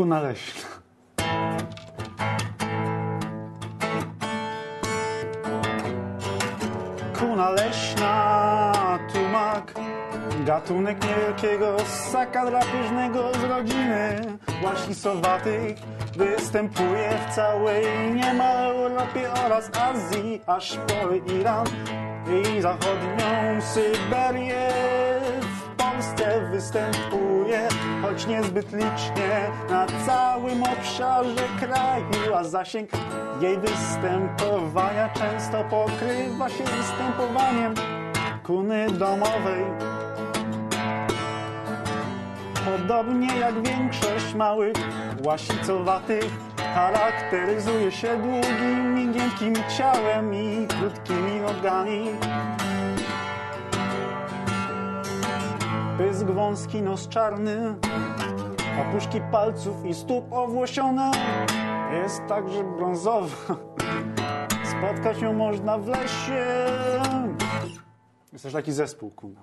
Kuna leśna. Kuna leśna, tumak, gatunek niewielkiego ssaka drapieżnego z rodziny łasisowatych. Występuje w całej niemal Europie oraz Azji, aż po Iran i zachodnią Syberię. W Polsce występuje, choć niezbyt licznie, na całym obszarze kraju, a zasięg jej występowania często pokrywa się występowaniem kuny domowej. Podobnie jak większość małych łasicowatych, charakteryzuje się długim i giętkim ciałem i krótkimi nogami. Pysk wąski, nos czarny, opuszki palców i stóp owłosione jest także brązowa. Spotkać ją można w lesie. Jest też taki zespół, kuna.